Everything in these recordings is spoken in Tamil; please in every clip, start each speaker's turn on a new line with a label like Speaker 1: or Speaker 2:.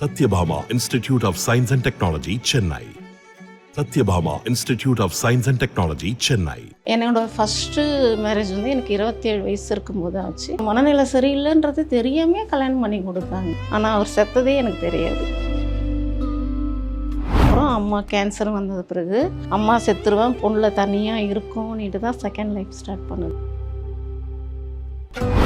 Speaker 1: Sathyabama institute of science and technology Chennai Sathyabama institute of science and technology Chennai
Speaker 2: என்னோட ஃபஸ்ட்டு மேரேஜ் வந்து எனக்கு இருபத்தேழு வயசு இருக்கும்போது ஆச்சு. மனநிலை சரியில்லைன்றது தெரியாமே கல்யாணம் பண்ணி கொடுத்தாங்க. ஆனால் அவர் செத்ததே எனக்கு தெரியாது. அப்புறம் அம்மா கேன்சர் வந்தது பிறகு அம்மா செத்துருவேன் பொண்ணில் தனியாக இருக்கும்னுட்டு தான் செகண்ட் லைஃப் ஸ்டார்ட் பண்ணுது.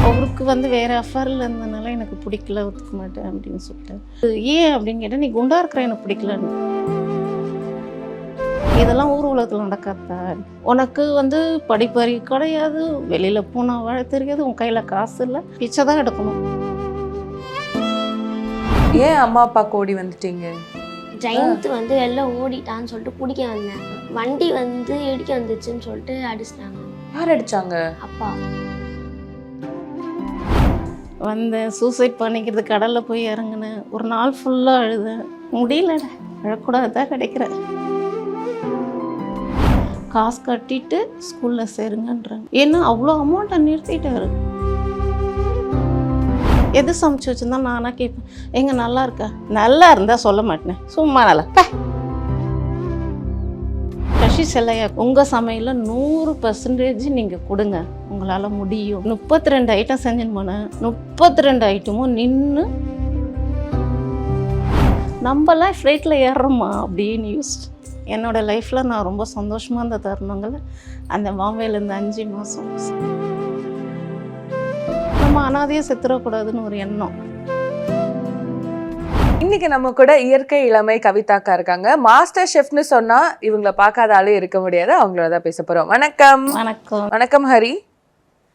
Speaker 2: அவருக்கு வந்து வேறு அஃபரில் இருந்ததுனால எனக்கு பிடிக்கல ஒத்துக்க மாட்டேன் அப்படின்னு சொல்லிட்டு ஏன் அப்படின்னு கேட்டால் நீ குண்டா இருக்கிற எனக்கு பிடிக்கலன்னு. இதெல்லாம் ஊர் உலகத்தில் நடக்காதா? உனக்கு வந்து படிப்பறிவு கிடையாது வெளியில் போனால் வாழ தெரியாது உன் கையில் காசு இல்லை பிச்சை தான் எடுக்கணும்.
Speaker 3: ஏன் அம்மா அப்பா ஓடி வந்துட்டீங்க?
Speaker 4: ஜெயந்த் வந்து வெளில ஓடிட்டான்னு சொல்லிட்டு பிடிக்க வந்தேன். வண்டி வந்து இடிக்க வந்துச்சுன்னு சொல்லிட்டு அடிச்சிட்டாங்க.
Speaker 3: யார் அடிச்சாங்க?
Speaker 4: அப்பா.
Speaker 2: வந்தேன். சூசைட் பண்ணிக்கிறது கடலில் போய் இறங்கினேன். ஒரு நாள் ஃபுல்லாக அழுதேன். முடியலடா. அழக்கூடாதான் கிடைக்கிறேன். காசு கட்டிட்டு ஸ்கூலில் சேருங்கன்றாங்க. ஏன்னா அவ்வளோ அமௌண்ட்டை நிறுத்திட்டாரு? எது சமைச்சு வச்சுருந்தா நானாக கேட்பேன். எங்க நல்லா இருக்கா? நல்லா இருந்தால் சொல்ல மாட்டேன். சும்மா நல்லா கஷி சசி செல்லையா உங்கள் சமையலில் நூறு பர்சன்டேஜ் நீங்கள் கொடுங்க. உங்களால் முடியும். முப்பத்தி ரெண்டு ஐட்டம் செஞ்சுன்னு போனேன். முப்பத்தி ரெண்டு ஐட்டமும் நின்று நம்மலாம் ஃப்ளைட்டில் ஏறுறோமா? அப்படின்னு யோசிச்சு. என்னோட லைஃப்பில் நான் ரொம்ப சந்தோஷமாக இருந்த தருணங்களை அந்த பாம்பேல இந்த அஞ்சு மாதம் நம்ம அனாதையாக செத்துடக்கூடாதுன்னு ஒரு எண்ணம்.
Speaker 3: இன்னைக்கு நம்ம கூட இயற்கை இளமை கவிதாக்கா இருக்காங்க. மாஸ்டர் ஷெஃப்னு சொன்னா இவங்கள பார்க்காத ஆளே இருக்க முடியாது. அவங்களோட தான் பேச போறோம். வணக்கம்.
Speaker 2: வணக்கம்.
Speaker 3: வணக்கம் ஹரி.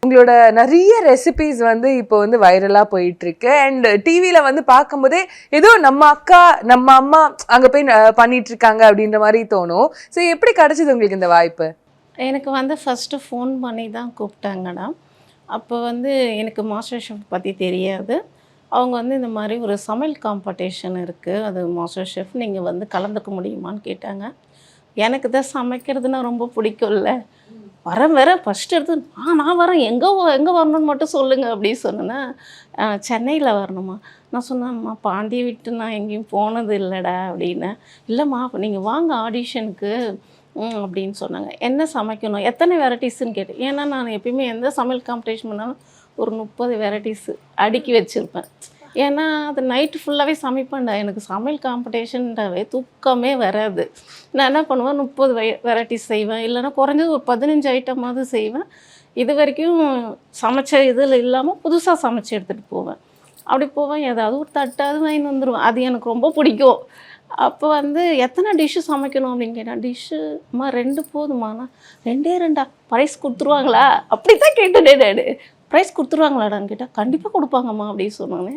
Speaker 3: உங்களோட நிறைய ரெசிபிஸ் வந்து இப்போ வந்து வைரலாக போயிட்டுருக்கு. அண்ட் டிவியில் வந்து பார்க்கும்போதே ஏதோ நம்ம அக்கா நம்ம அம்மா அங்கே போய் பண்ணிகிட்ருக்காங்க அப்படின்ற மாதிரி தோணும். ஸோ எப்படி கிடச்சிது உங்களுக்கு இந்த வாய்ப்பு?
Speaker 2: எனக்கு வந்து ஃபஸ்ட்டு ஃபோன் பண்ணி தான் கூப்பிட்டாங்கடா. அப்போ வந்து எனக்கு மாஸ்டர் ஷெஃப் பற்றி தெரியாது. அவங்க வந்து இந்த மாதிரி ஒரு சமையல் காம்படிஷன் இருக்குது அது மாஸ்டர் ஷெஃப் நீங்கள் வந்து கலந்துக்க முடியுமான்னு கேட்டாங்க. எனக்கு தான் சமைக்கிறதுனா ரொம்ப பிடிக்கும்ல. வரேன் வரேன் ஃபஸ்ட்டு எடுத்து ஆ நான் வரேன் எங்கே எங்கே வரணும்னு மட்டும் சொல்லுங்கள் அப்படின்னு சொன்னேன்னா சென்னையில் வரணுமா? நான் சொன்னேன்ம்மா பாண்டியை விட்டு நான் எங்கேயும் போனது இல்லைடா அப்படின்னேன் இல்லைம்மா நீங்கள் வாங்க ஆடிஷனுக்கு அப்படின்னு சொன்னாங்க. என்ன சமைக்கணும்? எத்தனை வெரைட்டிஸ்ன்னு கேட்டேன். ஏன்னா நான் எப்பயுமே எந்த சமையல் காம்படிஷன் பண்ணாலும் ஒரு முப்பது வெரைட்டிஸு அடுக்கி வச்சுருப்பேன். ஏன்னா அது நைட்டு ஃபுல்லாகவே சமைப்பேன்டா. எனக்கு சமையல் காம்படிஷன்டாவே தூக்கமே வராது. நான் என்ன பண்ணுவேன் முப்பது வை வெரைட்டிஸ் செய்வேன். இல்லைன்னா குறைஞ்சது ஒரு பதினஞ்சு ஐட்டமாவது செய்வேன். இது வரைக்கும் சமைச்ச இதில் இல்லாமல் புதுசாக சமைச்சு எடுத்துகிட்டு போவேன். அப்படி போவேன் ஏதாவது ஒரு தட்டாவது வாங்கிட்டு வந்துடுவேன் அது எனக்கு ரொம்ப பிடிக்கும். அப்போ வந்து எத்தனை டிஷ்ஷு சமைக்கணும் அப்படின்னு கேட்டால் டிஷ்ஷு அம்மா ரெண்டு போதுமாண்ணா. ரெண்டே ரெண்டா. பிரைஸ் கொடுத்துருவாங்களா? அப்படி தான் கேட்டுட்டேன் நான். ப்ரைஸ் கொடுத்துருவாங்களாடான்னு கேட்டால் கண்டிப்பாக கொடுப்பாங்கம்மா அப்படின்னு சொன்னாங்க.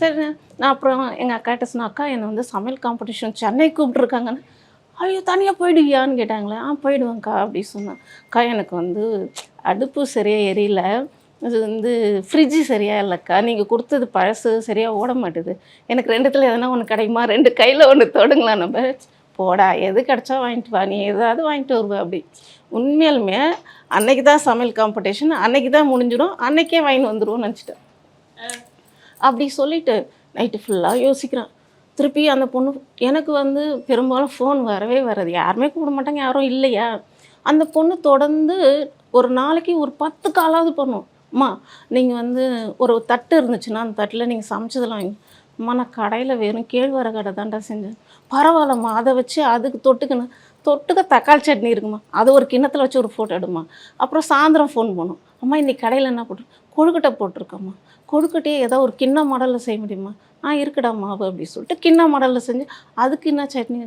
Speaker 2: சரி நான் அப்புறம் எங்கள் அக்காட்ட சொன்னேன் அக்கா என்னை வந்து சமையல் காம்படிஷன் சென்னை கூப்பிட்ருக்காங்கன்னு ஐயோ தனியாக போயிடுவியான்னு கேட்டாங்களே. ஆ போயிடுவேங்க்கா அப்படி சொன்னேன். அக்கா எனக்கு வந்து அடுப்பு சரியாக எரியல. இது வந்து ஃப்ரிட்ஜு சரியாக இல்லைக்கா. நீங்கள் கொடுத்தது பழசு சரியாக ஓட மாட்டுது. எனக்கு ரெண்டுத்தில் எதனா ஒன்று கிடைக்குமா? ரெண்டு கையில் ஒன்று தொடங்கலாம் நம்ம. போடா எது கிடைச்சா வாங்கிட்டு வா நீ ஏதாவது வாங்கிட்டு வருவ அப்படி. உண்மையாலுமே அன்னைக்கு தான் சமையல் காம்படிஷன் அன்னைக்கு தான் முடிஞ்சிடும் அன்னைக்கே வாங்கிட்டு வந்துடுவோம்னு நினச்சிட்டேன். அப்படி சொல்லிட்டு நைட்டு ஃபுல்லாக யோசிக்கிறேன். திருப்பி அந்த பொண்ணு எனக்கு வந்து பெரும்பாலும் ஃபோன் வரவே வராது. யாருமே கூப்பிட மாட்டாங்க யாரும் இல்லையா? அந்த பொண்ணு தொடர்ந்து ஒரு நாளைக்கு ஒரு பத்து காலாவது பண்ணும். அம்மா நீங்கள் வந்து ஒரு தட்டு இருந்துச்சுன்னா அந்த தட்டில் நீங்கள் சமைச்சதெல்லாம் வாங்கி அம்மா நான் கடையில் வெறும் கேழ்வரகு கடை தான்டா செஞ்சேன். பரவாயில்லம்மா அதை வச்சு அதுக்கு தொட்டுக்கணும். தொட்டுக்க தக்காளி சட்னி இருக்குமா? அதை ஒரு கிண்ணத்தில் வச்சு ஒரு ஃபோட்டோ எடுமா? அப்புறம் சாயந்தரம் ஃபோன் பண்ணும். அம்மா இன்றைக்கி கடையில் என்ன போட்டு? கொழுக்கட்டை போட்டிருக்கம்மா. கொழுக்கட்டையே ஏதோ ஒரு கிண்ண மாடலில் செய்ய முடியுமா? ஆ இருக்குடா மாவு அப்படி சொல்லிட்டு கிண்ண மாடலில் செஞ்சு அதுக்கு என்ன சட்னி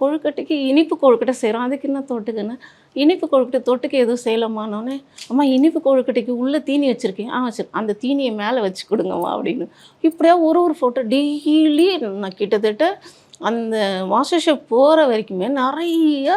Speaker 2: கொழுக்கட்டைக்கு இனிப்பு கொழுக்கட்டை செய்கிறோம் அதுக்கு என்ன தொட்டுக்குன்னு? இனிப்பு கொழுக்கட்டை தொட்டுக்கு எதுவும் செய்யலாமான்னொன்னே அம்மா இனிப்பு கொழுக்கட்டைக்கு உள்ளே தீனி வச்சுருக்கேன். ஆ வச்சு அந்த தீனியை மேலே வச்சு கொடுங்கம்மா அப்படின்னு. இப்படியா ஒரு ஒரு ஃபோட்டோ டெய்லி நான் கிட்டத்தட்ட அந்த வாஷர் ஷெஃப் போகிற வரைக்குமே நிறைய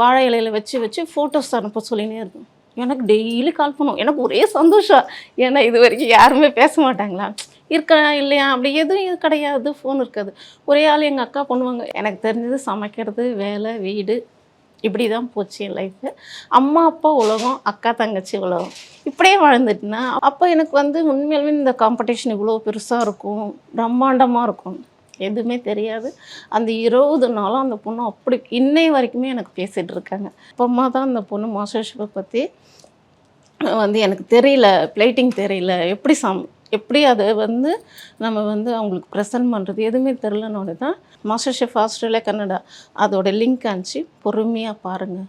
Speaker 2: வாழை இலையில வச்சு வச்சு ஃபோட்டோஸ் அனுப்ப சொல்லினே இருக்கும் எனக்கு டெய்லி கால் பண்ணுவோம் எனக்கு ஒரே சந்தோஷம். ஏன்னா இது வரைக்கும் யாருமே பேச மாட்டாங்களா? இருக்கா இல்லையா? அப்படி எதுவும் இது கிடையாது. ஃபோன் இருக்காது. ஒரே ஆள் எங்கள் அக்கா பண்ணுவாங்க. எனக்கு தெரிஞ்சது சமைக்கிறது வேலை வீடு இப்படி தான் போச்சு என் லைஃப்பு அம்மா அப்பா உலகம் அக்கா தங்கச்சி உலகம். இப்படியே வாழ்ந்துட்டுனா அப்போ எனக்கு வந்து உண்மையாலுமே இந்த காம்படிஷன் இவ்வளோ பெருசாக இருக்கும். பிரம்மாண்டமாக இருக்கும். எதுவுமே தெரியாது. அந்த இருபது நாளும் அந்த பொண்ணு அப்படி இன்னை வரைக்குமே எனக்கு பேசிகிட்டு இருக்காங்க. இப்போ அம்மா தான் அந்த பொண்ணு மாஸ்டர் ஷிப்பை பற்றி வந்து எனக்கு தெரியல பிளேட்டிங் தெரியல எப்படி சம் எப்படி அதை வந்து நம்ம வந்து அவங்களுக்கு ப்ரெசென்ட் பண்ணுறது எதுவுமே தெரிலனோட தான் மாஸ்டர் ஷெஃப் ஆஸ்திரேலியா கன்னடா அதோட லிங்க் அனுப்பிச்சு பொறுமையாக பாருங்கள்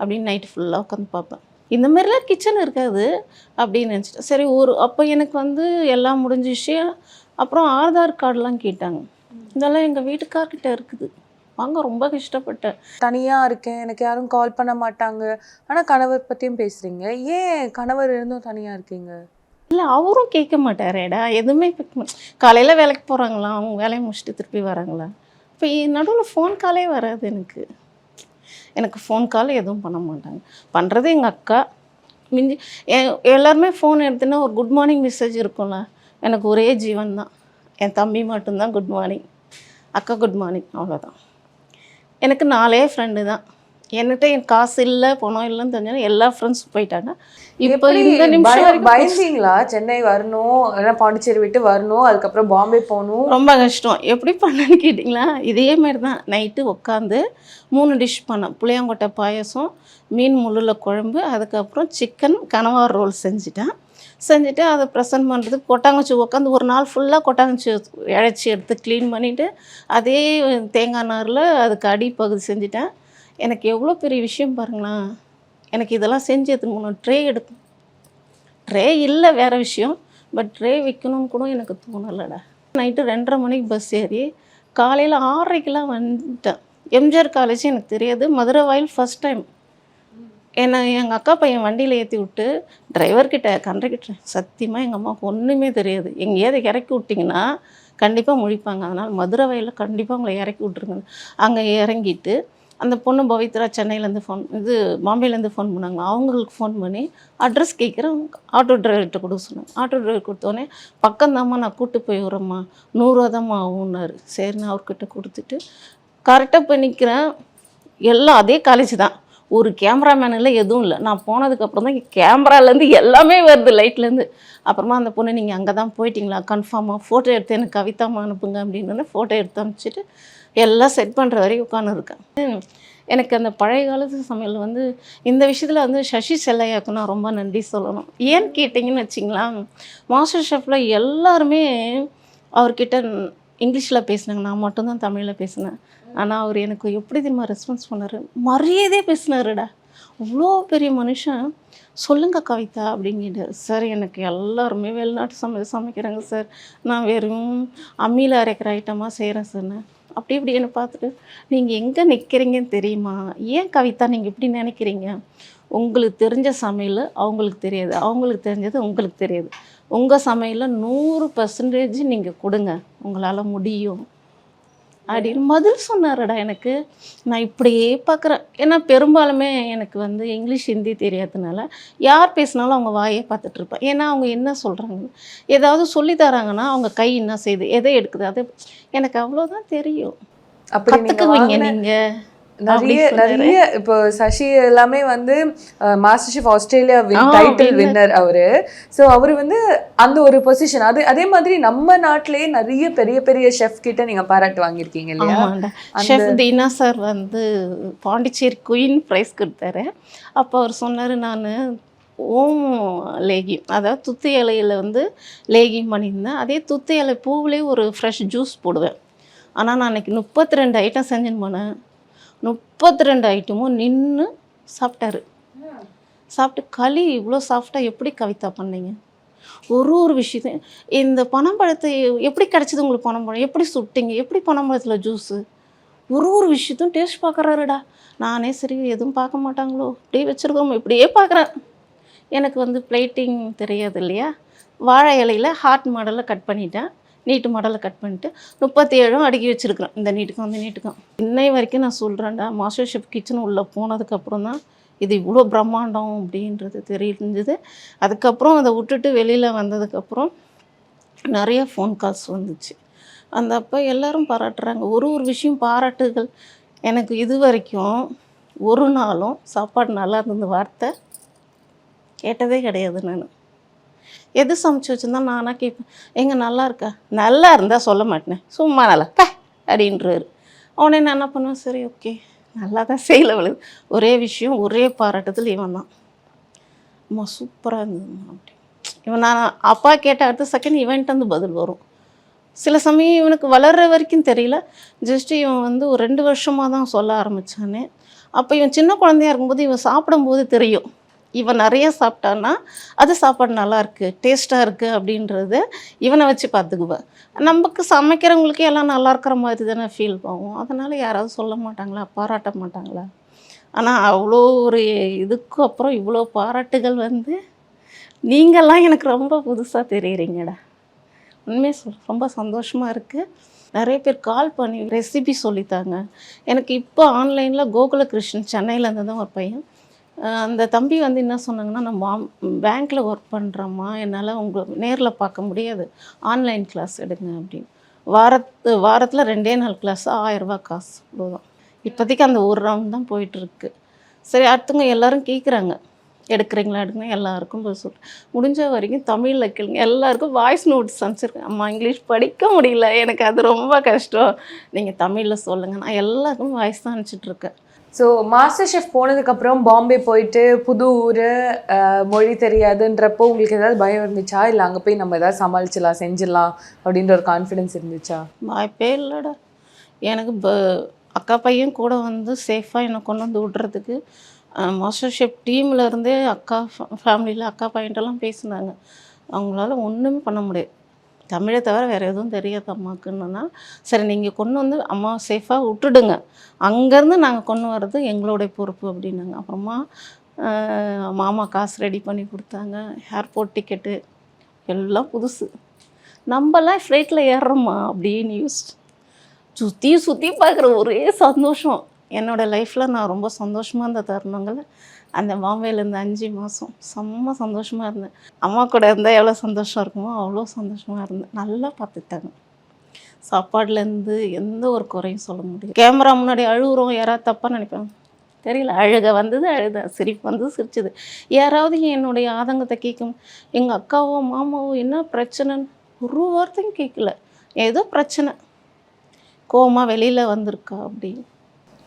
Speaker 2: அப்படின்னு நைட்டு ஃபுல்லாக உட்காந்து பார்ப்பேன். இந்த மாதிரிலாம் கிச்சன் இருக்காது அப்படின்னு நினச்சிட்டேன். சரி ஒரு அப்போ எனக்கு வந்து எல்லாம் முடிஞ்சிச்சு அப்புறம் ஆதார் கார்டெலாம் கேட்டாங்க. இதெல்லாம் எங்கள் வீட்டுக்கார்கிட்ட இருக்குது. வாங்க ரொம்ப கஷ்டப்பட்டேன்.
Speaker 3: தனியாக இருக்கேன் எனக்கு யாரும் கால் பண்ண மாட்டாங்க. ஆனால் கணவர் பற்றியும் பேசுகிறீங்க ஏன் கணவர் இருந்தும் தனியாக இருக்கீங்க?
Speaker 2: இல்லை அவரும் கேட்க மாட்டாரேடா எதுவுமே காலையில் வேலைக்கு போகிறாங்களா அவங்க வேலையை முடிச்சுட்டு திருப்பி வராங்களா? இப்போ நடுவில் ஃபோன் காலே வராது எனக்கு. எனக்கு ஃபோன் கால் எதுவும் பண்ண மாட்டாங்க. பண்ணுறது எங்கள் அக்கா. மிஞ்சி எ- எல்லாருமே ஃபோன் எடுத்துன்னா ஒரு குட் மார்னிங் மெசேஜ் இருக்கும்ல. எனக்கு ஒரே ஜீவன் தான். என் தம்பி மட்டும்தான் குட் மார்னிங் அக்கா குட் மார்னிங் அவ்வளோதான் எனக்கு நாலே ஃப்ரெண்டு தான். என்கிட்ட என் காசு இல்லை பணம் இல்லைன்னு தெரிஞ்சாலும் எல்லா ஃப்ரெண்ட்ஸும் போயிட்டாங்க. இப்போ இந்த நிமிஷம்
Speaker 3: பயந்தீங்களா? சென்னை வரணும் இல்லைன்னா பாண்டிச்சேரி விட்டு வரணும் அதுக்கப்புறம் பாம்பே போகணும்?
Speaker 2: ரொம்ப கஷ்டம். எப்படி பண்ணேன்னு கேட்டிங்களா? இதே மாதிரி தான் நைட்டு உட்காந்து மூணு டிஷ் பண்ணேன். புளியாங்கொட்டை பாயசம் மீன் முள்ளில் குழம்பு அதுக்கப்புறம் சிக்கன் கனவார் ரோல் செஞ்சுட்டேன். செஞ்சுட்டு அதை ப்ரெசென்ட் பண்ணுறதுக்கு கொட்டாங்குச்சி உட்காந்து ஒரு நாள் ஃபுல்லாக கொட்டாங்குச்சி இழைச்சி எடுத்து க்ளீன் பண்ணிவிட்டு அதே தேங்காய் நாரில் அதுக்கு அடிப்பகுதி செஞ்சுட்டேன். எனக்கு எவ்வளோ பெரிய விஷயம் பாருங்களேன். எனக்கு இதெல்லாம் செஞ்சு எடுத்துன்னு போகணும். ட்ரே எடுக்கும் ட்ரே இல்லை வேறு விஷயம். பட் ட்ரே வைக்கணும்னு கூட எனக்கு தோணலைடா. நைட்டு ரெண்டரை மணிக்கு பஸ் ஏறி காலையில் ஆறரைக்கெலாம் வந்துட்டேன். எம்ஜிஆர் காலேஜ் எனக்கு தெரியாது. மதுரை வாயில் ஃபஸ்ட் டைம் என்னை எங்கள் அக்கா பையன் வண்டியில் ஏற்றி விட்டு டிரைவர்கிட்ட கண்டக்கிட்ட சத்தியமாக எங்கள் அம்மாவுக்கு ஒன்றுமே தெரியாது. எங்கேயாவது இறக்கி விட்டிங்கன்னா கண்டிப்பாக முழிப்பாங்க. அதனால் மதுரை வயலில் கண்டிப்பாக உங்களை இறக்கி விட்ருங்க அங்கே இறங்கிட்டு அந்த பொண்ணு பவித்ரா சென்னையிலேருந்து ஃபோன் இது பாம்பேலேருந்து ஃபோன் பண்ணாங்க அவங்களுக்கு ஃபோன் பண்ணி அட்ரஸ் கேட்குறேன். ஆட்டோ டிரைவர்கிட்ட கொடுக்க சொன்னாங்க ஆட்டோ டிரைவர் கொடுத்தோன்னே பக்கம்தாம்மா நான் கூப்பிட்டு போய் வரேம்மா நூறுரூவா தான்மா ஆகும்னாரு. சரின்னு அவர்கிட்ட கொடுத்துட்டு கரெக்டாக போய் நிற்கிறேன் எல்லாம் அதே காலேஜ் தான். ஒரு கேமராமேன் இல்லை எதுவும் இல்லை. நான் போனதுக்கப்புறம் தான் கேமராலேருந்து எல்லாமே வருது லைட்லேருந்து அப்புறமா அந்த பொண்ணு நீங்கள் அங்கே தான் போயிட்டீங்களா கன்ஃபார்மாக ஃபோட்டோ எடுத்து எனக்கு கவிதாமா அனுப்புங்க அப்படின்னு ஃபோட்டோ எடுத்து அனுப்பிச்சிட்டு எல்லாம் செட் பண்ணுற வரைக்கும் உட்காந்துருக்கேன் எனக்கு அந்த பழைய காலத்து சமையல் வந்து இந்த விஷயத்தில் வந்து சசி செல்லையாக்கு நான் ரொம்ப நன்றி சொல்லணும். ஏன்னு கேட்டிங்கன்னு வச்சிங்களேன் மாஸ்டர் ஷெஃப்பில் எல்லாருமே அவர்கிட்ட இங்கிலீஷில் பேசினாங்க. நான் மட்டும்தான் தமிழில் பேசினேன். ஆனால் அவர் எனக்கு எப்படி தெரியுமா ரெஸ்பான்ஸ் பண்ணார்? மரியாதையே பேசினாருடா. அவ்வளோ பெரிய மனுஷன். சொல்லுங்க கவிதா அப்படிங்கிட்டு. சார் எனக்கு எல்லாருமே வெளிநாட்டு சமையல் சமைக்கிறாங்க சார். நான் வெறும் அம்மியில் அரைக்கிற ஐட்டமாக செய்கிறேன் சார் நான். அப்படி இப்படி என்ன பார்த்துட்டு நீங்கள் எங்கே நிற்கிறீங்கன்னு தெரியுமா? ஏன் கவிதா நீங்கள் இப்படி நினைக்கிறீங்க? உங்களுக்கு தெரிஞ்ச சமையல் அவங்களுக்கு தெரியாது. அவங்களுக்கு தெரிஞ்சது உங்களுக்கு தெரியாது. உங்கள் சமையலில் நூறு பர்சன்டேஜ் நீங்கள் கொடுங்க. உங்களால் முடியும். அப்படின்னு பதில் சொன்னாருடா எனக்கு. நான் இப்படியே பார்க்குறேன். ஏன்னா பெரும்பாலுமே எனக்கு வந்து இங்கிலீஷ் ஹிந்தி தெரியாததுனால யார் பேசினாலும் அவங்க வாயே பார்த்துட்டு இருப்பேன் ஏன்னா அவங்க என்ன சொல்கிறாங்க ஏதாவது சொல்லி தராங்கன்னா அவங்க கை என்ன செய்யுது எதை எடுக்குது அது எனக்கு அவ்வளோதான் தெரியும். கற்றுக்குவீங்க நீங்கள்
Speaker 3: நிறைய நிறைய இப்போ சசி எல்லாமே வந்து master chef Australia title. Winner அவரு. ஸோ அவர் வந்து அந்த ஒரு பொசிஷன் அது அதே மாதிரி நம்ம நாட்டிலேயே நிறைய பெரிய பெரிய ஷெஃப் கிட்ட நீங்க பாராட்டு வாங்கியிருக்கீங்க இல்லையா?
Speaker 2: ஷெஃப் தீனா சார் வந்து பாண்டிச்சேரி குயின் ப்ரைஸ் கொடுத்தாரு. அப்போ அவர் சொன்னார் நான் ஓம் லேகியம் அதாவது துத்து இலையில் வந்து லேகியம் பண்ணியிருந்தேன். அதே துத்து இலை பூவிலே ஒரு ஃப்ரெஷ் ஜூஸ் போடுவேன். ஆனால் நான் அன்றைக்கி முப்பத்தி ரெண்டு ஐட்டம் செஞ்சுன்னு போனேன். முப்பத்தி ரெண்டு ஐட்டமும் நின்று சாப்பிட்டாரு. சாப்பிட்டு களி இவ்வளோ சாஃப்டாக எப்படி கவிதா பண்ணீங்க? ஒரு ஒரு விஷயத்தையும் இந்த பனம்பழத்தை எப்படி கிடச்சிது உங்களுக்கு பனம்பழம் எப்படி சுட்டிங்க? எப்படி பனம்பழத்தில் ஜூஸு ஒரு ஒரு விஷயத்தையும் டேஸ்ட் பார்க்குறாருடா. நானே சரி எதுவும் பார்க்க மாட்டாங்களோ? இப்படியே வச்சுருக்கோம்? இப்படியே பார்க்குறேன். எனக்கு வந்து பிளேட்டிங் தெரியாது இல்லையா? வாழை இலையில் ஹார்ட் மாடலில் கட் பண்ணிட்டேன். நீட்டு மாடலை கட் பண்ணிட்டு முப்பத்தி ஏழும் அடுக்கி வச்சுருக்கிறேன். இந்த நீட்டுக்கும் அந்த நீட்டுக்கும். இன்னை வரைக்கும் நான் சொல்கிறேன்டா மாஸ்டர் ஷெஃப் கிச்சன் உள்ளே போனதுக்கப்புறம் தான் இது இவ்வளோ பிரம்மாண்டம் அப்படின்றது தெரிஞ்சுது. அதுக்கப்புறம் அதை விட்டுட்டு வெளியில் வந்ததுக்கப்புறம் நிறைய ஃபோன் கால்ஸ் வந்துச்சு. அந்த அப்போ எல்லோரும் பாராட்டுறாங்க. ஒரு ஒரு விஷயம் பாராட்டுகள். எனக்கு இது வரைக்கும் ஒரு நாளும் சாப்பாடு நல்லா இருந்தது வார்த்தை கேட்டதே கிடையாது நான். எது சமைச்சு வச்சுருந்தா நானாக கேட்பேன் எங்கே நல்லா இருக்கா? நல்லா இருந்தால் சொல்ல மாட்டேன் சும்மா நல்லா பே அப்படின்றாரு. உடனே நான் என்ன பண்ணுவேன் சரி ஓகே நல்லா தான் செய்யலை ஒரே விஷயம் ஒரே பாராட்டத்தில் இவன் தான். அம்மா சூப்பராக இருந்ததும்மா அப்படி. இவன் நான் அப்பா கேட்ட அடுத்த செகண்ட் இவன்ட்டு வந்து பதில் வரும். சில சமயம் இவனுக்கு வளர்கிற வரைக்கும் தெரியல. ஜஸ்ட்டு இவன் வந்து ஒரு ரெண்டு வருஷமாக தான் சொல்ல ஆரம்பித்தானே அப்போ இவன் சின்ன குழந்தையா இருக்கும்போது இவன் சாப்பிடும்போது தெரியும். இவன் நிறைய சாப்பிட்டான்னா அது சாப்பாடு நல்லாயிருக்கு டேஸ்ட்டாக இருக்குது அப்படின்றத இவனை வச்சு பார்த்துக்குவேன் நமக்கு சமைக்கிறவங்களுக்கே எல்லாம் நல்லா இருக்கிற மாதிரி தானே ஃபீல் ஆகும். அதனால் யாராவது சொல்ல மாட்டாங்களா? பாராட்ட மாட்டாங்களா? ஆனால் அவ்வளோ ஒரு இதுக்கு அப்புறம் இவ்வளோ பாராட்டுகள் வந்து நீங்கள்லாம் எனக்கு ரொம்ப புதுசாக தெரியுறீங்கடா. உண்மையாக சொல் ரொம்ப சந்தோஷமாக இருக்குது நிறைய பேர் கால் பண்ணி ரெசிபி சொல்லித்தாங்க. எனக்கு இப்போ ஆன்லைனில் கோகுலகிருஷ்ணன் சென்னையிலேருந்து தான் ஒரு பையன். அந்த தம்பி வந்து என்ன சொன்னாங்கன்னா நான் பேங்க்கில் ஒர்க் பண்ணுறேம்மா என்னால் உங்களை நேரில் பார்க்க முடியாது. ஆன்லைன் கிளாஸ் எடுங்க அப்படின்னு. வாரத்து வாரத்தில் ரெண்டே நாள் கிளாஸ் ஆயரூபா காசு போதும். இப்போதைக்கு அந்த ஒரு ரவுண்ட் தான் போயிட்டுருக்கு. சரி அடுத்தவங்க எல்லோரும் கேட்குறாங்க எடுக்கிறீங்களா எடுங்க. எல்லாருக்கும் போய் சொல்கிறேன் முடிஞ்ச வரைக்கும் தமிழில் கேளுங்க. எல்லாருக்கும் வாய்ஸ் நோட்ஸ் அனுப்பிச்சிருக்கேன். அம்மா இங்கிலீஷ் படிக்க முடியல. எனக்கு அது ரொம்ப கஷ்டம். நீங்கள் தமிழில் சொல்லுங்கள் நான் எல்லாருக்கும் வாய்ஸ் தான் அனுப்பிச்சிட்ருக்கேன்
Speaker 3: ஸோ மாஸ்டர் ஷெஃப் போனதுக்கப்புறம் பாம்பே போயிட்டு புது ஊர் மொழி தெரியாதுன்றப்போ உங்களுக்கு ஏதாவது பயம் இருந்துச்சா? இல்லை அங்கே போய் நம்ம ஏதாவது சமாளிச்சிடலாம் செஞ்சிடலாம் அப்படின்ற ஒரு கான்ஃபிடென்ஸ் இருந்துச்சா?
Speaker 2: வாய்ப்பே இல்லைடா. எனக்கு ப அக்கா பையன் கூட வந்து சேஃபாக என்னை கொண்டு வந்து விட்றதுக்கு மாஸ்டர் ஷெஃப் டீமில் இருந்தே அக்கா ஃபேமிலியில் அக்கா பையன்ட்டெல்லாம் பேசினாங்க. அவங்களால ஒன்றுமே பண்ண முடியாது. தமிழை தவிர வேறு எதுவும் தெரியாது அம்மாக்குன்னா சரி நீங்கள் கொண்டு வந்து அம்மா சேஃபாக விட்டுடுங்க. அங்கேருந்து நாங்கள் கொண்டு வர்றது எங்களுடைய பொறுப்பு அப்படின்னாங்க. அப்புறமா மாமா காசு ரெடி பண்ணி கொடுத்தாங்க. ஏர்போர்ட் டிக்கெட்டு எல்லாம் புதுசு. நம்மலாம் ஃப்ளைட்டில் ஏறுறோம்மா அப்படின்னு யோசிச்சு. சுற்றி சுற்றி பார்க்குற ஒரே சந்தோஷம். என்னோடய லைஃப்பில் நான் ரொம்ப சந்தோஷமாக இருந்த தருணங்களை. அந்த பாம்பேல இருந்த அஞ்சு மாதம் செம்ம சந்தோஷமாக இருந்தேன். அம்மா கூட இருந்தால் எவ்வளோ சந்தோஷம் இருக்குமோ அவ்வளோ சந்தோஷமாக இருந்தேன். நல்லா பார்த்துட்டாங்க சாப்பாடுலேருந்து எந்த ஒரு குறையும் சொல்ல முடியும் கேமரா முன்னாடி அழுகுறோம். யாராவது தப்பாக நினைப்பாங்க? தெரியல. அழுக வந்தது அழுத. சிரிப்பு வந்தது சிரிச்சது. யாராவது என்னுடைய ஆதங்கத்தை கேட்கும். எங்கள் அக்காவோ மாமாவோ என்ன பிரச்சனைன்னு ஒரு வார்த்தையும் கேட்கல. ஏதோ பிரச்சனை. கோமா வெளியில் வந்திருக்கா அப்படின்னு.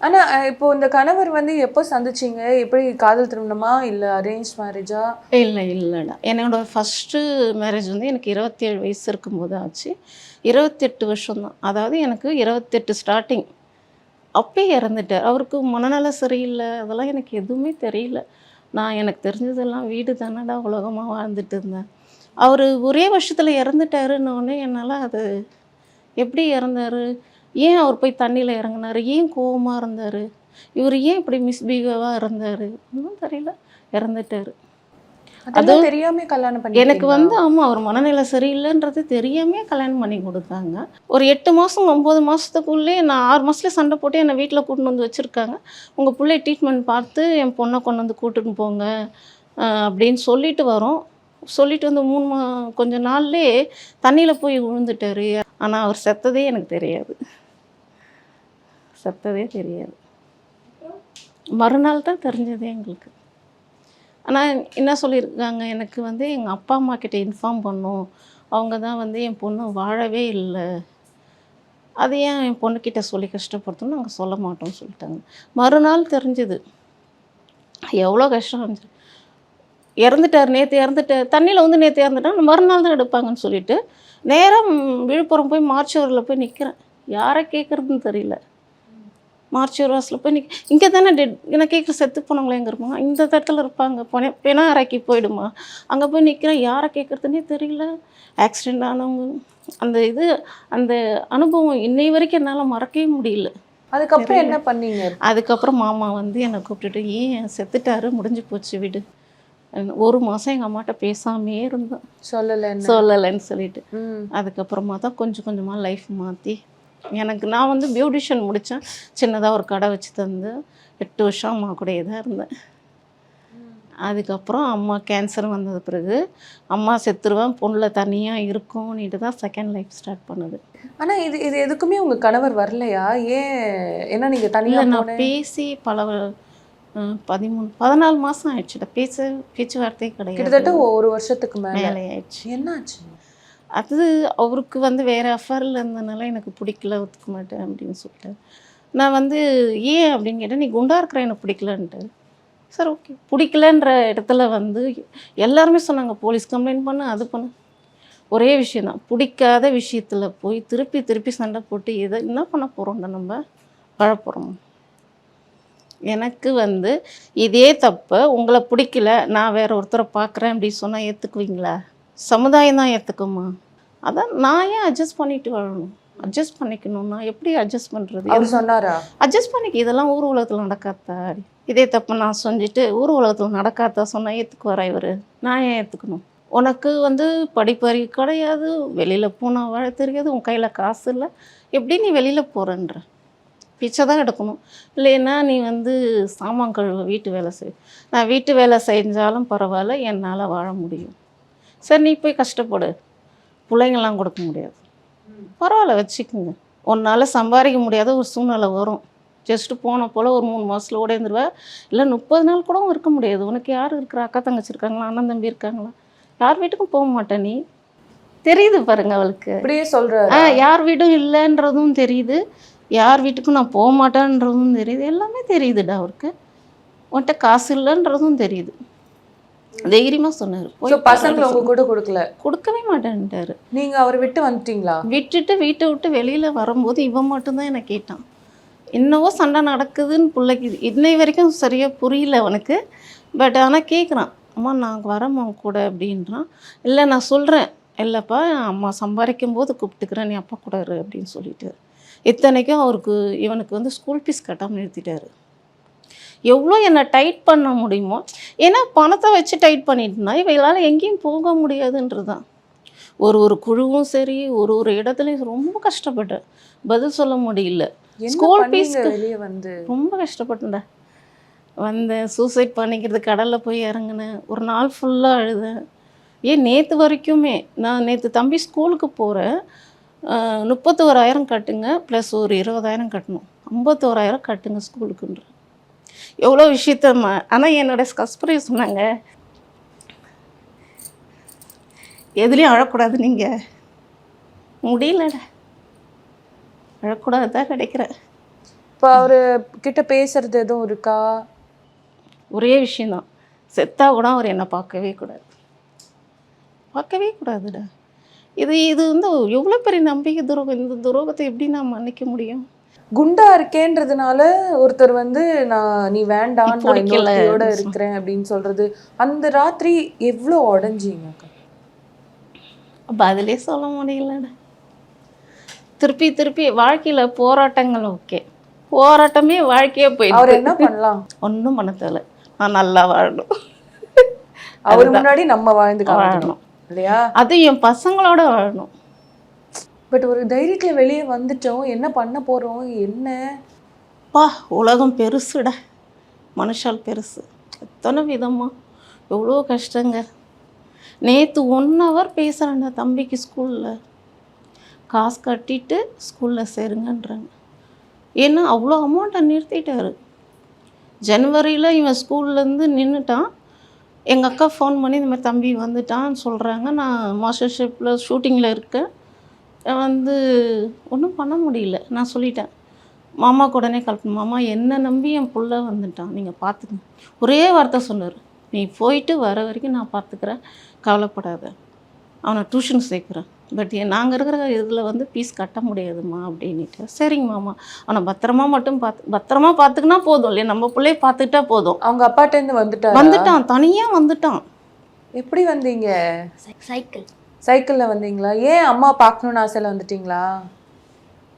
Speaker 3: ஆனா இப்போ இந்த கணவர் வந்து எப்போ சந்திச்சீங்க? எப்படி காதல் திருமணமா? இல்லை அரேஞ்ச் மேரேஜா
Speaker 2: இல்லை இல்லைடா. என்னோட ஃபஸ்ட்டு மேரேஜ் வந்து எனக்கு இருபத்தேழு வயசு இருக்கும்போது ஆச்சு. இருபத்தெட்டு வருஷம் தான் அதாவது எனக்கு இருபத்தெட்டு ஸ்டார்டிங் அப்பயே இறந்துட்டார் அவருக்கு மனநல சரியில்லை. அதெல்லாம் எனக்கு எதுவுமே தெரியல. நான் எனக்கு தெரிஞ்சதெல்லாம் வீடு தானடா உலகமாக வாழ்ந்துட்டு இருந்தேன். அவர் ஒரே வருஷத்தில் இறந்துட்டாருன்னொடனே என்னால் அது எப்படி இறந்தாரு? ஏன் அவர் போய் தண்ணியில் இறங்குனாரு? ஏன் கோவமாக இருந்தார்? இவர் ஏன் இப்படி மிஸ்பிஹேவாக இருந்தார்? ஒன்றும் தெரியல. இறந்துட்டார்.
Speaker 3: அதெல்லாம் தெரியாம கல்யாணம் பண்ணி
Speaker 2: எனக்கு வந்து ஆமாம் அவர் மனநிலை சரியில்லைன்றது தெரியாமே கல்யாணம் பண்ணி கொடுத்தாங்க. ஒரு எட்டு மாதம் ஒம்பது மாதத்துக்குள்ளே நான் ஆறு மாதத்துல சண்டை போட்டு என்னை வீட்டில் கூட்டின்னு வந்து வச்சுருக்காங்க. உங்கள் பிள்ளை ட்ரீட்மெண்ட் பார்த்து என் பொண்ணை கொண்டு வந்து கூட்டின்னு போங்க அப்படின்னு சொல்லிட்டு வரோம். சொல்லிட்டு வந்து மூணு மா கொஞ்ச நாள்லேயே தண்ணியில் போய் விழுந்துட்டாரு. ஆனால் அவர் செத்ததே எனக்கு தெரியாது. செத்ததே தெரியாது. மறுநாள் தான் தெரிஞ்சது எங்களுக்கு. ஆனால் என்ன சொல்லியிருக்காங்க? எனக்கு வந்து எங்கள் அப்பா அம்மா கிட்டே இன்ஃபார்ம் பண்ணும். அவங்க தான் வந்து என் பொண்ணு வாழவே இல்லை. அது ஏன் என் பொண்ணுக்கிட்ட சொல்லி கஷ்டப்படுத்தணும் நாங்கள் சொல்ல மாட்டோம்னு சொல்லிட்டாங்க. மறுநாள் தெரிஞ்சுது. எவ்வளோ கஷ்டம் இருந்துச்சு. இறந்துட்டார் நேற்று இறந்துட்டார் தண்ணியில் வந்து நேற்று இறந்துட்டார் மறுநாள் தான் எடுப்பாங்கன்னு சொல்லிட்டு நேராக விழுப்புரம் போய் மார்ச்சூரில் போய் நிற்கிறேன் யாரை கேட்குறதுன்னு தெரியல. மார்ச்சூர் வாசலில் போய் நிற்க இங்கே தானே டெட் என்ன கேட்குற செத்து போனவங்களே இருப்பாங்க இந்த இடத்துல இருப்பாங்க போனே பெனா அரைக்கி போயிடுமா? அங்கே போய் நிற்கிறேன் யாரை கேட்குறதுனே தெரியல. ஆக்சிடெண்ட் ஆனவங்க அந்த இது அந்த அனுபவம் இன்னை வரைக்கும் என்னால் மறக்கவே முடியல.
Speaker 3: அதுக்கப்புறம் என்ன பண்ணீங்க?
Speaker 2: அதுக்கப்புறம் மாமா வந்து என்னை கூப்பிட்டுட்டு ஏன் செத்துட்டாரு? முடிஞ்சு போச்சு விடு. ஒரு மாதம் எங்கள் அம்மாட்ட பேசாமே இருந்தேன்.
Speaker 3: சொல்லல
Speaker 2: சொல்லலைன்னு சொல்லிட்டு. அதுக்கப்புறமா தான் கொஞ்சம் கொஞ்சமாக லைஃப் மாற்றி எனக்கு நான் வந்து பியூட்டிஷியன் முடித்தேன் சின்னதாக ஒரு கடை வச்சு தந்து எட்டு வருஷம் அம்மா கூடயே தான் இருந்தேன். அதுக்கப்புறம் அம்மா கேன்சர் வந்தது பிறகு அம்மா செத்துருவேன் பொண்ணில் தனியாக இருக்கும்னுட்டு தான் செகண்ட் லைஃப் ஸ்டார்ட் பண்ணுது.
Speaker 3: ஆனா இது இது எதுக்குமே உங்க கணவர் வரலையா? ஏன் ஏன்னா நீங்க தனியா
Speaker 2: இல்லை நான் பேசி பல பதிமூணு பதினாலு மாதம் ஆயிடுச்சுடா. பேச்சு பேச்சுவார்த்தையே கிடையாது.
Speaker 3: கிட்டத்தட்ட ஒரு வருஷத்துக்கு மேல
Speaker 2: ஆயிடுச்சு.
Speaker 3: என்னாச்சு?
Speaker 2: அது அவருக்கு வந்து வேறு அஃபரில் இருந்ததுனால எனக்கு பிடிக்கல ஒத்துக்க மாட்டேன் அப்படின்னு சொல்லிட்டு. நான் வந்து ஏன்? அப்படின்னு கேட்டேன். நீ குண்டா இருக்கிற எனக்கு பிடிக்கலன்ட்டு. Sir okay. பிடிக்கலன்ற இடத்துல வந்து எல்லாருமே சொன்னாங்க போலீஸ் கம்ப்ளைண்ட் பண்ண அது பண்ண. ஒரே விஷயந்தான் பிடிக்காத விஷயத்தில் போய் திருப்பி திருப்பி சண்டை போட்டு எதை என்ன பண்ண போகிறோம்டா நம்ம? வாழ எனக்கு வந்து இதே தப்பை உங்களை பிடிக்கல நான் வேற ஒருத்தரை பார்க்குறேன் அப்படின்னு சொன்னால் ஏற்றுக்குவீங்களா சமுதாயம் தான் ஏற்றுக்குமா அதான் நான் ஏன் அட்ஜஸ்ட் பண்ணிட்டு வாழணும் அட்ஜஸ்ட் பண்ணிக்கணும்னா எப்படி அட்ஜஸ்ட் பண்ணுறது
Speaker 3: அவர் சொன்னாரா?
Speaker 2: அட்ஜஸ்ட் பண்ணிக்க இதெல்லாம் ஊர் உலகத்தில் நடக்காதா? இதே தப்பு நான் செஞ்சுட்டு ஊர் உலகத்தில் நடக்காதா சொன்னால் ஏற்றுக்குவாரா இவர்? நான் ஏன் ஏற்றுக்கணும் உனக்கு வந்து படிப்பறிவு கிடையாது. வெளியில் போனால் வாழ தெரியாது. உன் கையில் காசு இல்லை. எப்படி நீ வெளியில் போகிறன்ற பிச்சை தான் எடுக்கணும். இல்லைன்னா நீ வந்து சாமான் கழுவ வீட்டு வேலை செய். நான் வீட்டு வேலை செஞ்சாலும் பரவாயில்ல. என்னால் வாழ முடியும். சரி நீ போய் கஷ்டப்படு. பிள்ளைங்கள்லாம் கொடுக்க முடியாது. பரவாயில்ல வச்சுக்கோங்க. உன்னால் சம்பாதிக்க முடியாத ஒரு சூழ்நிலை வரும். ஜஸ்ட்டு போன போல் ஒரு மூணு மாதத்தில் ஓடேந்துருவா இல்லை முப்பது நாள் கூட இருக்க முடியாது. உனக்கு யார் இருக்கிற? அக்கா தங்கச்சி இருக்காங்களா? அண்ணன் தம்பி இருக்காங்களா? யார் வீட்டுக்கும் போக மாட்டேன் நீ? தெரியுது பாருங்க அவளுக்கு.
Speaker 3: இப்படியே சொல்றாரு?
Speaker 2: ஆ யார் வீடும் இல்லைன்றதும் தெரியுது. யார் வீட்டுக்கும் நான் போக மாட்டேன்றதும் தெரியுது. எல்லாமே தெரியுதுடா அவருக்கு. உன்கிட்ட காசு இல்லைன்றதும் தெரியுது. தைரியமாக சொன்னார்.
Speaker 3: ஸோ பசங்களை உங்க கூட கொடுக்கல?
Speaker 2: கொடுக்கவே மாட்டேன்ட்டாரு.
Speaker 3: நீங்க அவரை விட்டு வந்துட்டீங்களா?
Speaker 2: விட்டுட்டு வீட்டை விட்டு வெளியில் வரும்போது இவன் மட்டும்தான் என்னை கேட்டான். என்னவோ சண்டை நடக்குதுன்னு பிள்ளைக்கு இன்னை வரைக்கும் சரியாக புரியல அவனுக்கு. பட் ஆனால் கேட்குறான் அம்மா நான் வரேன் உன் கூட அப்படின்றான். இல்லை நான் சொல்கிறேன் இல்லைப்பா அம்மா சம்பாதிக்கும் போது கூப்பிட்டுக்கிறேன். நீ அப்பா கூட இரு அப்படின்னு சொல்லிட்டு இத்தனைக்கும் அவருக்கு இவனுக்கு வந்து ஸ்கூல் ஃபீஸ் கட்டாமல் நிறுத்திட்டாரு. எவ்வளோ என்னை டைட் பண்ண முடியுமோ? ஏன்னா பணத்தை வச்சு டைட் பண்ணிட்டுனா இவைகளால் எங்கேயும் போக முடியாதுன்றது தான் ஒரு ஒரு குழுவும் சரி ஒரு ஒரு இடத்துலையும் ரொம்ப கஷ்டப்பட்டேன். பதில் சொல்ல முடியல. ஸ்கூல்
Speaker 3: வெளியே வந்து?
Speaker 2: ரொம்ப கஷ்டப்பட்டேன்டா. வந்தேன் சூசைட் பண்ணிக்கிறது கடலில் போய் இறங்கினேன். ஒரு நாள் ஃபுல்லாக அழுதேன். ஏன் நேற்று வரைக்குமே நான் நேற்று தம்பி ஸ்கூலுக்கு போகிறேன் முப்பத்தோராயிரம் கட்டுங்க ப்ளஸ் ஒரு இருபதாயிரம் கட்டணும். ஐம்பத்தோராயிரம் கட்டுங்க ஸ்கூலுக்குன்ற எவ்வளோ விஷயத்த ஆனால் என்னோட கஸ்பரி சொன்னாங்க. எதுலேயும் அழக்கூடாது நீங்கள் முடியலடா. அழக்கூடாது தான் கிடைக்கிறேன்
Speaker 3: இப்போ அவரு கிட்ட பேசுறது எதுவும் இருக்கா?
Speaker 2: ஒரே விஷயந்தான் செத்தா கூட அவர் என்னை பார்க்கவே கூடாது. பார்க்கவே கூடாதுடா. இது இது வந்து எவ்வளோ பெரிய நம்பிக்கை துரோகம். இந்த துரோகத்தை எப்படி நான் மன்னிக்க முடியும்?
Speaker 3: குண்டா இருக்கேன்றதுனால ஒருத்தர் வந்து நான் நீ வேண்டாம் நான். இன்னொருத்தியோட இருக்கிறேன் அப்படின்னு சொல்றது. அந்த ராத்திரி எவ்வளோ உடஞ்சீங்க?
Speaker 2: பதிலே சொல்ல முடியலடா. திருப்பி திருப்பி வாழ்க்கையில் போராட்டங்கள் ஓகே. போராட்டமே வாழ்க்கையே
Speaker 3: அவர்
Speaker 2: போயிடுது
Speaker 3: என்ன பண்ணலாம்?
Speaker 2: ஒன்றும் பண்ண தேவையில்ல. நான் நல்லா வாழணும்.
Speaker 3: அவர். முன்னாடி நம்ம வாழ்ந்து
Speaker 2: வாழணும்.
Speaker 3: இல்லையா?
Speaker 2: அது என் பசங்களோட வாழணும்.
Speaker 3: பட் ஒரு தைரியத்தில் வெளியே வந்துட்டோம். என்ன பண்ண போகிறோம் என்ன?
Speaker 2: பா உலகம் பெருசுடா. மனுஷால் பெருசு. எத்தனை விதமாக எவ்வளோ கஷ்டங்க. நேற்று ஒன் ஹவர் பேசுகிறேன்டா தம்பிக்கு ஸ்கூலில். காசு கட்டிட்டு ஸ்கூலில் சேருங்கன்றாங்க. ஏன்னா அவ்வளோ அமௌண்ட்டை நிறுத்திட்டாரு. ஜனவரியில் இவன் ஸ்கூல்லேருந்து நின்றுட்டான் எங்கள் அக்கா ஃபோன் பண்ணி இந்த மாதிரி தம்பி வந்துட்டான்னு சொல்கிறாங்க நான் மாஸ்டர் ஷிப்பில் ஷூட்டிங்கில் இருக்கேன். வந்து ஒன்றும் பண்ண முடியல. நான் சொல்லிட்டேன். மாமாக்கு உடனே கால் பண்ண. மாமா என்ன நம்பி என் புள்ள வந்துட்டான். நீங்கள் பார்த்துக்கங்க ஒரே வார்த்தை சொன்னார். நீ போயிட்டு வர வரைக்கும் நான் பார்த்துக்கிறேன் கவலைப்படாத. அவனை டியூஷன் சேர்க்குறேன். பட் நாங்கள் இருக்கிற இதில் வந்து ஃபீஸ் கட்ட முடியாதும்மா அப்படின்ட்டு சரிங்க மாமா. அவனை பத்திரமா மட்டும் பார்த்து பத்திரமா பார்த்துக்கினா போதும் இல்லையா? நம்ம பிள்ளைய பார்த்துக்கிட்டா போதும்.
Speaker 3: அவங்க அப்பாட்ட இருந்து வந்துட்டாரா?
Speaker 2: வந்துட்டான். தனியாக வந்துட்டான்.
Speaker 3: எப்படி வந்தீங்க?
Speaker 4: சைக்கிள்
Speaker 3: சைக்கிள்ல வந்தீங்களா? ஏன் அம்மா பார்க்கணும்னு ஆசையில வந்துட்டீங்களா?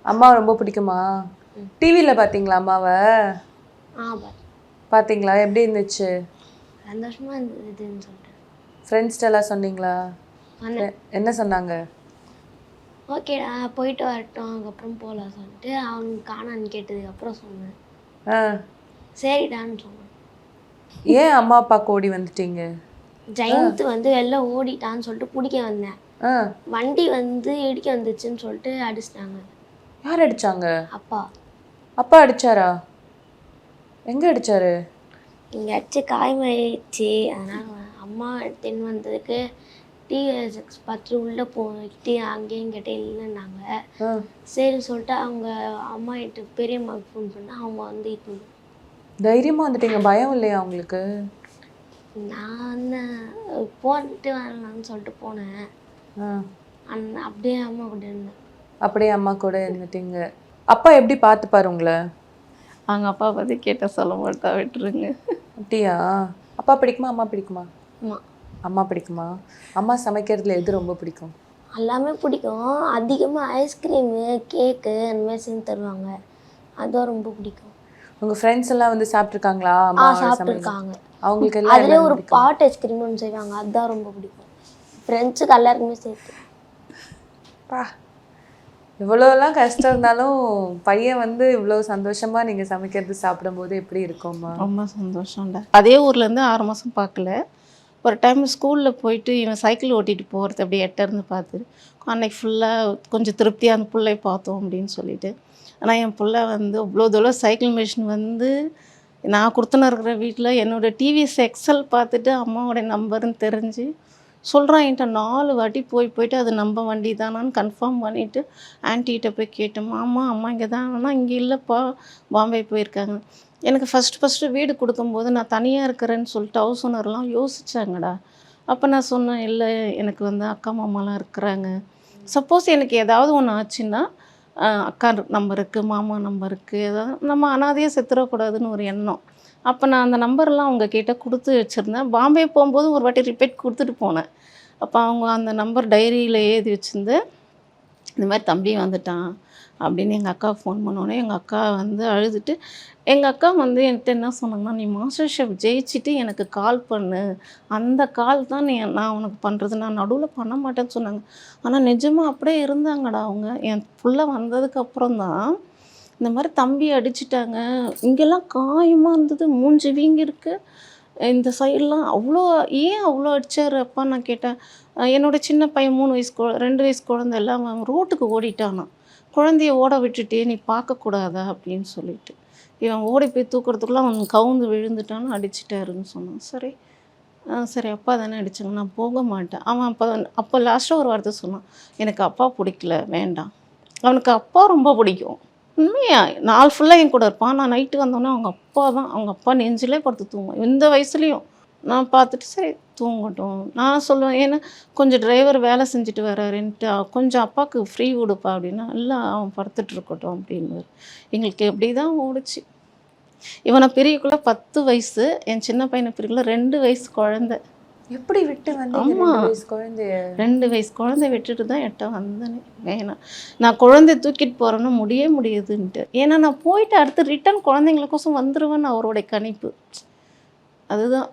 Speaker 3: அம்மா ரொம்ப பிடிக்குமா? டிவில பாத்தீங்களா அம்மாவை?
Speaker 4: ஆ பாரு
Speaker 3: பாத்தீங்களா எப்படி இருந்துச்சு?
Speaker 4: சந்தோஷமா இருந்ததுன்னு சொல்லிட்டு
Speaker 3: ஃப்ரெண்ட்ஸ்ட எல்லாம் சொன்னீங்களா? என்ன சொன்னாங்க?
Speaker 4: ஓகேடா போயிட்டு வரட்டும் அதுக்கப்புறம் போகலாம் சொல்லிட்டு அவனுக்கு காணான்னு கேட்டதுக்கப்புறம் சொன்னேன்.
Speaker 3: ஆ.
Speaker 4: சரிடான்னு சொன்னான்.
Speaker 3: ஏன் அம்மா அப்பாக்கு ஓடி வந்துட்டீங்க?
Speaker 4: ஜெயந்த் வந்து வெளில ஓடிட்டான்னு சொல்லிட்டு பிடிக்க வந்தேன். வண்டி வந்து இடிக்க வந்துச்சுன்னு சொல்லிட்டு அடிச்சிட்டாங்க.
Speaker 3: யார் அடிச்சாங்க?
Speaker 4: அப்பா.
Speaker 3: அப்பா அடிச்சாரா? எங்க அடிச்சாரு?
Speaker 4: இங்கே அடிச்சு காயமாயிடுச்சு. அதனால் அம்மா தென் வந்ததுக்கு டிஎஸ்எக்ஸ் பார்த்துட்டு உள்ளே போயிட்டு அங்கேயும் கேட்டு இல்லைன்னாங்க. சரி சொல்லிட்டு அவங்க அம்மா கிட்ட பெரியம்மாவுக்கு ஃபோன் பண்ணால் அவங்க வந்து இப்போ
Speaker 3: தைரியமா வந்துட்டீங்க. பயம் இல்லையா உங்களுக்கு
Speaker 4: நான் வந்து போன்ட்டு வரலான்னு சொல்லிட்டு போனேன். அந் அப்படியே அம்மா கூட இருந்தேன்.
Speaker 3: அப்படியே அம்மா கூட இருந்துட்டீங்க. அப்பா எப்படி பார்த்துப்பாரு உங்களை?
Speaker 2: அவங்க அப்பா பற்றி கேட்டால் சொல்ல மாட்டா விட்டுருங்க.
Speaker 3: அப்படியா? அப்பா பிடிக்குமா அம்மா பிடிக்குமா?
Speaker 4: அம்மா.
Speaker 3: அம்மா பிடிக்குமா? அம்மா சமைக்கிறதுல எது ரொம்ப பிடிக்கும்?
Speaker 4: எல்லாமே பிடிக்கும். அதிகமாக ஐஸ்கிரீமு கேக்கு அந்த மாதிரி செஞ்சு தருவாங்க. அதுவும் ரொம்ப பிடிக்கும்.
Speaker 3: உங்க ஃப்ரெண்ட்ஸ் எல்லாம் வந்து சாப்பிட்ருக்காங்களா
Speaker 4: ஆ
Speaker 3: அம்மா சமையல்.
Speaker 4: சாப்பிட்ருக்காங்க
Speaker 3: அவங்களுக்கு எல்லாம்
Speaker 4: அதுலேயே
Speaker 3: என்ன
Speaker 4: ஒரு? பாட் ஐஸ்கிரீம் ஒன்று செய்வாங்க. அதுதான் ரொம்ப பிடிக்கும். ஃப்ரெண்ட்ஸுக்கு எல்லாருக்குமே சேர்த்து.
Speaker 3: பா இவ்வளோலாம் கஷ்டம் இருந்தாலும் பையன் வந்து இவ்வளோ சந்தோஷமா நீங்க சமைக்கிறது சாப்பிடும்போது எப்படி இருக்கும்மா?
Speaker 2: ரொம்ப சந்தோஷம்டா. அதே ஊர்லேருந்து ஆறு மாதம் பார்க்கல. ஒரு டைம் ஸ்கூலில் போயிட்டு இவன் சைக்கிள் ஓட்டிகிட்டு போகிறது அப்படியே எட்ட இருந்து பார்த்து அன்னைக்கு ஃபுல்லாக கொஞ்சம் திருப்தியாக அந்த பிள்ளைய பார்த்தோம் அப்படின்னு சொல்லிட்டு ஆனால் என் பிள்ளை வந்து அவ்வளோ தூரம் சைக்கிள் மிஷின் வந்து நான் கொடுத்துன்னு இருக்கிற வீட்டில் என்னோட டிவிஎஸ் எக்ஸல் பார்த்துட்டு அம்மாவோடைய நம்பர்னு தெரிஞ்சு சொல்கிறான் என்கிட்ட நாலு வாட்டி போய் போயிட்டு அது நம்ம வண்டி தானான்னு கன்ஃபார்ம் பண்ணிவிட்டு ஆன்ட்டிகிட்ட போய் கேட்டோம் அம்மா அம்மா இங்கே தான் ஆனால் இங்கே இல்லைப்பா பாம்பே போயிருக்காங்க. எனக்கு ஃபஸ்ட்டு ஃபஸ்ட்டு வீடு கொடுக்கும்போது நான் தனியாக இருக்கிறேன்னு சொல்லிட்டு ஹவுஸ் ஓனர்லாம் யோசித்தாங்கடா அப்போ நான் சொன்னேன் இல்லை எனக்கு வந்து அக்கா மாமாலாம் இருக்கிறாங்க. சப்போஸ் எனக்கு ஏதாவது ஒன்று ஆச்சுன்னா அக்கா நம்பருக்கு மாமா நம்பருக்கு ஏதாவது நம்ம அனாதையாக செத்துடக்கூடாதுன்னு ஒரு எண்ணம். அப்போ நான் அந்த நம்பர்லாம் அவங்க கிட்டே கொடுத்து வச்சுருந்தேன். பாம்பே போகும்போது ஒரு வாட்டி ரிப்பீட் கொடுத்துட்டு போனேன். அப்போ அவங்க அந்த நம்பர் டைரியில் எழுதி வச்சுருந்து இந்த மாதிரி தம்பி வந்துட்டான். அப்படின்னு எங்கள் அக்கா ஃபோன் பண்ணோன்னே எங்கள் அக்கா வந்து அழுதுட்டு எங்கள் அக்கா வந்து என்கிட்ட என்ன சொன்னாங்கன்னா நீ மாஸ்டர் ஷெஃப் ஜெயிச்சுட்டு எனக்கு கால் பண்ணு. அந்த கால் தான் நீ நான் உனக்கு பண்ணுறது நான் நடுவில் பண்ண மாட்டேன்னு சொன்னாங்க. ஆனால் நிஜமாக அப்படியே இருந்தாங்கடா அவங்க. என் புள்ள வந்ததுக்கப்புறம் தான் இந்த மாதிரி தம்பி அடிச்சிட்டாங்க. இங்கெல்லாம் காயமாக இருந்தது. மூஞ்சி வீங்கிருக்கு இந்த சைட்லாம் அவ்வளோ ஏன் அவ்வளோ அடித்தார் அப்பா நான் கேட்டேன். என்னோடய என்னோட சின்ன பையன் மூணு வயசு குழ ரெண்டு வயசு குழந்தை எல்லாம் ரோட்டுக்கு ஓடிட்டானான் குழந்தைய ஓட விட்டுட்டே நீ பார்க்கக்கூடாதா அப்படின்னு சொல்லிட்டு. இவன் ஓடி போய் தூக்குறதுக்குள்ளே அவன் கவுந்து விழுந்துட்டான்னு அடிச்சிட்டாருன்னு சொன்னான். சரி சரி அப்பா தானே அடிச்சாங்க. நான் போக மாட்டேன். அவன் அப்போ அப்போ லாஸ்ட்டாக ஒரு வார்த்தை சொன்னான். எனக்கு அப்பா பிடிக்கல வேண்டாம். அவனுக்கு அப்பா ரொம்ப பிடிக்கும். உண்மையா? நாள் ஃபுல்லாக என் கூட இருப்பான். நான் நைட்டு வந்தோன்னே அவங்க அப்பா தான் அவங்க அப்பா நெஞ்சிலே படுத்து தூங்குவான். இந்த வயசுலேயும் நான் பார்த்துட்டு சரி தூங்கட்டும். நான் சொல்லுவேன் ஏன்னா கொஞ்சம் டிரைவர் வேலை செஞ்சுட்டு வர்றாருன்ட்டு அ- கொஞ்சம் அப்பாவுக்கு ஃப்ரீ விடுப்பா அப்படின்னா இல்லை அவன் படுத்துட்டு இருக்கட்டும் அப்படின்னு எங்களுக்கு எப்படி தான் ஓடுச்சு. இவனை பிரியக்குள்ள பத்து வயசு என் சின்ன பையனை பிரியக்குள்ள ரெண்டு வயசு குழந்தை.
Speaker 3: எப்படி விட்டு. வயசு குழந்தைய?
Speaker 2: ரெண்டு வயசு குழந்தை விட்டுட்டு தான் எட்ட வந்தேனே. வேணாம் நான் குழந்தை தூக்கிட்டு போகிறேன்னா முடிய முடியுதுன்ட்டு. ஏன்னா நான் போயிட்டு அடுத்து ரிட்டன் குழந்தைங்களுக்கோசம் வந்துடுவேன்னு அவருடைய கணிப்பு. அதுதான்.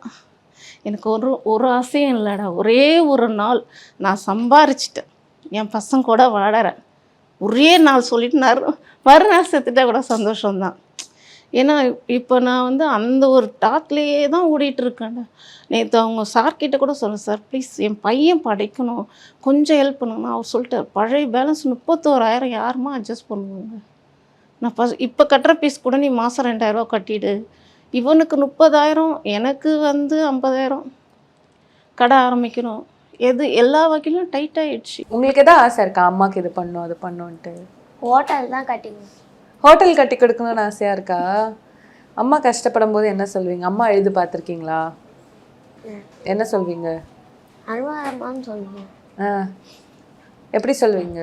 Speaker 2: எனக்கு ஒரு ஒரு ஆசையும் இல்லைடா. ஒரே ஒரு நாள் நான் சம்பாரிச்சிட்டேன். என் பசங்க கூட வாடறேன் ஒரே நாள் சொல்லிட்டு நான் மறுநாள் செத்துட்டா கூட சந்தோஷம்தான். ஏன்னா இப்போ நான் வந்து அந்த ஒரு டாக்லேயே தான் ஓடிட்டு நேற்று அவங்க சார்கிட்ட கூட சொன்னேன் சார் ப்ளீஸ் என் பையன் படைக்கணும். கொஞ்சம் ஹெல்ப் பண்ணுங்க அவர் சொல்லிட்டார் பழைய பேலன்ஸ் முப்பத்தோராயிரம் யாருமா அட்ஜஸ்ட் பண்ணுவாங்க? நான் ஃபஸ்ட் இப்போ கட்டுற பீஸ் கூட நீ மாதம் ரெண்டாயிரரூவா கட்டிடு. இவனுக்கு முப்பதாயிரம் எனக்கு வந்து ஐம்பதாயிரம். கடை ஆரம்பிக்கணும். எது எல்லா வகையிலும் டைட் ஆயிடுச்சு.
Speaker 3: உங்களுக்கு எதாவது ஆசை இருக்கா? அம்மாக்கு இது பண்ணும் அது பண்ணுன்ட்டு
Speaker 4: ஹோட்டல் தான் கட்டிங்க
Speaker 3: ஹோட்டல் கட்டி கொடுக்கணும்னு ஆசையா இருக்கா? அம்மா கஷ்டப்படும் போது என்ன சொல்வீங்க? அம்மா எழுது பார்த்துருக்கீங்களா? என்ன சொல்வீங்க?
Speaker 4: அனுபவமான்னு சொல்லுவேன்
Speaker 3: ஆ. எப்படி சொல்வீங்க?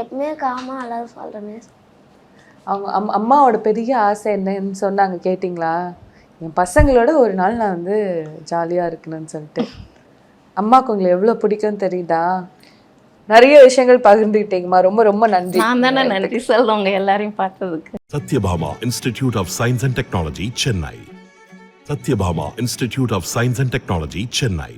Speaker 4: எப்பவுமே காமா எல்லாரும் சொல்கிற மாதிரி
Speaker 3: அவங்க அம் அம்மாவோட பெரிய ஆசை என்னன்னு சொன்னாங்க கேட்டிங்களா? என் பசங்களோட ஒரு நாள் நான் வந்து ஜாலியாக இருக்கணும்னு சொல்லிட்டு. அம்மாவுக்கு உங்களை எவ்வளோ பிடிக்கும்னு தெரியுதா? நிறைய விஷயங்கள் பகிர்ந்துக்கிட்டீங்கம்மா ரொம்ப ரொம்ப நன்றி.
Speaker 2: நான் தானே நன்றி சொல்லுவாங்க எல்லாரையும் பார்த்ததுக்கு.
Speaker 1: Satyabhama Institute of Science and Technology, Chennai. Satyabhama Institute of Science and Technology, Chennai.